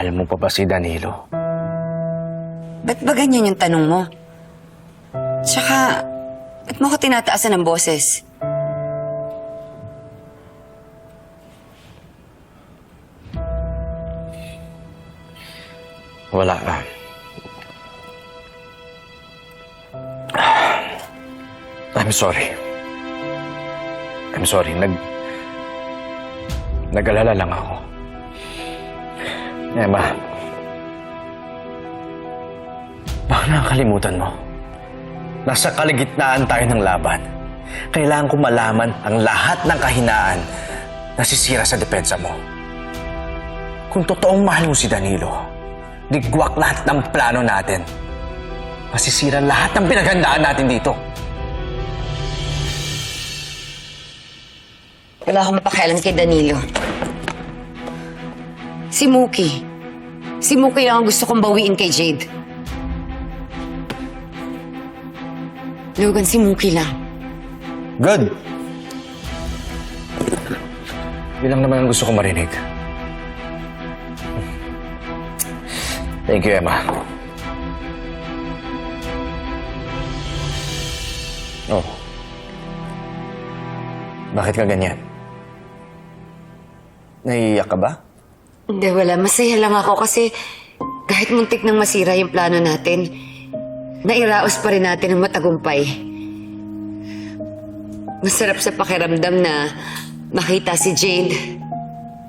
Alam mo pa ba si Danilo? Ba't ba ganyan yung tanong mo? Tsaka, ba't mo ko tinataasan ng boses? Wala ka. I'm sorry. I'm sorry. Nag... Nag-alala lang ako. Emma. Baka nakakalimutan mo. Nasa kaligitnaan tayo ng laban. Kailangan ko malaman ang lahat ng kahinaan na sisira sa depensa mo. Kung totoong mahal mo si Danilo, digwak lahat ng plano natin. Masisira lahat ng pinaghandaan natin dito. Wala akong mapakialam kay Danilo. Si Mookie. Si Mookie lang ang gusto kong bawiin kay Jade. Logan, si Mookie lang. Good. Yun lang naman ang gusto ko marinig. Thank you, Emma. Oh. Bakit ka ganyan? Naiiyak ka ba? Hindi, wala. Masaya lang ako kasi kahit muntik nang masira yung plano natin, nairaos pa rin natin ang matagumpay. Masarap sa pakiramdam na makita si Jade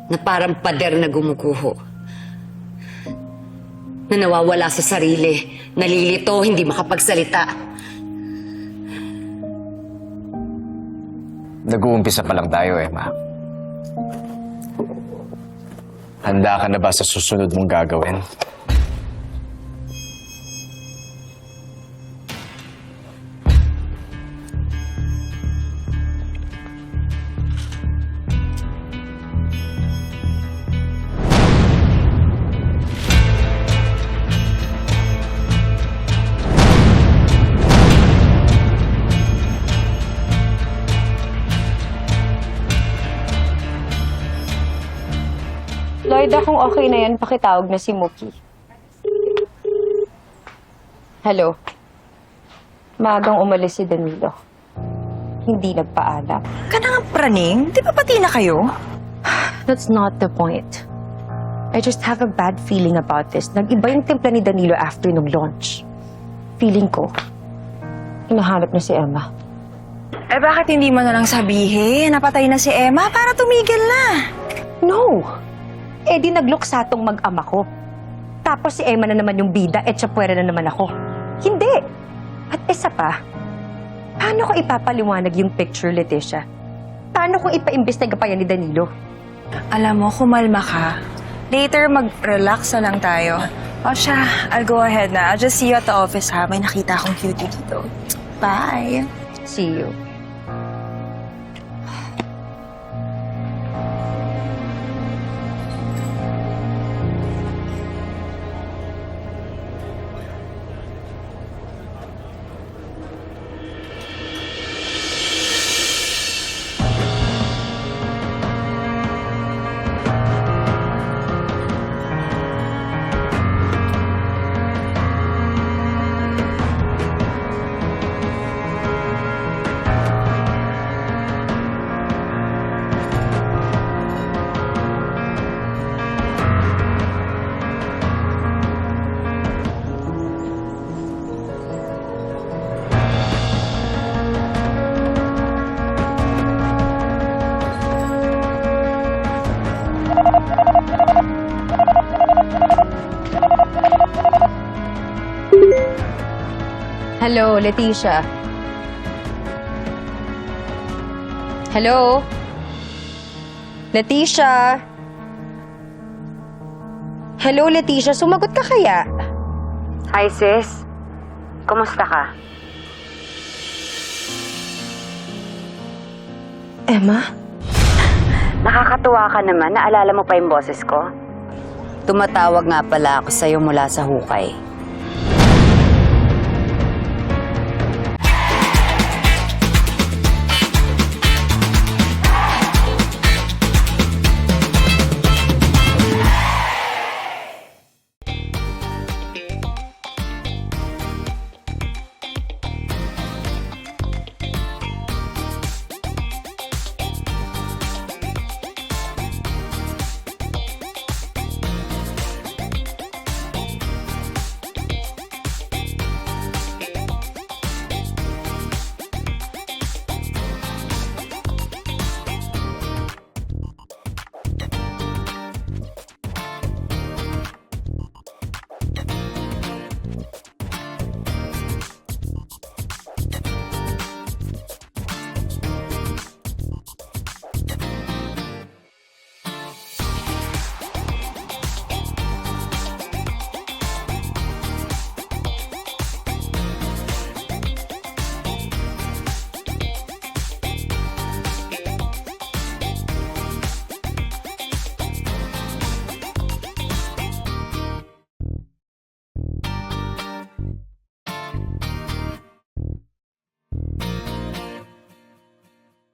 na parang pader na gumuguho. Na nawawala sa sarili, nalilito, hindi makapagsalita. Nag-uumpisa pa lang tayo, Emma. Handa ka na ba sa susunod mong gagawin? Lloyd, kung okay na yan, pakitawag na si Mookie. Hello. Magang umalis si Danilo. Hindi nagpaalam. Ka na nga praning? Di ba pati na kayo? That's not the point. I just have a bad feeling about this. Nag-iba yung timpla ni Danilo after nung launch. Feeling ko, hinahanap niya si Emma. Eh bakit hindi mo na lang sabihin? Napatay na si Emma para tumigil na. No! Eh di nagluksa tong mag-ama ko. Tapos si Emma na naman yung bida at siya puwera na naman ako. Hindi! At isa pa, paano ko ipapaliwanag yung picture, Leticia? Paano kung ipaimbestiga pa yan ni Danilo? Alam mo, kumalma ka. Later, mag-relax na lang tayo. O siya, I'll go ahead na. I'll just see you at the office ha. May nakita akong cutie dito. Bye. See you. Hello, Leticia. Hello? Leticia? Hello, Leticia. Sumagot ka kaya? Hi, sis. Kumusta ka? Emma? Nakakatuwa ka naman. Naalala mo pa yung boses ko? Tumatawag nga pala ako sa'yo mula sa hukay.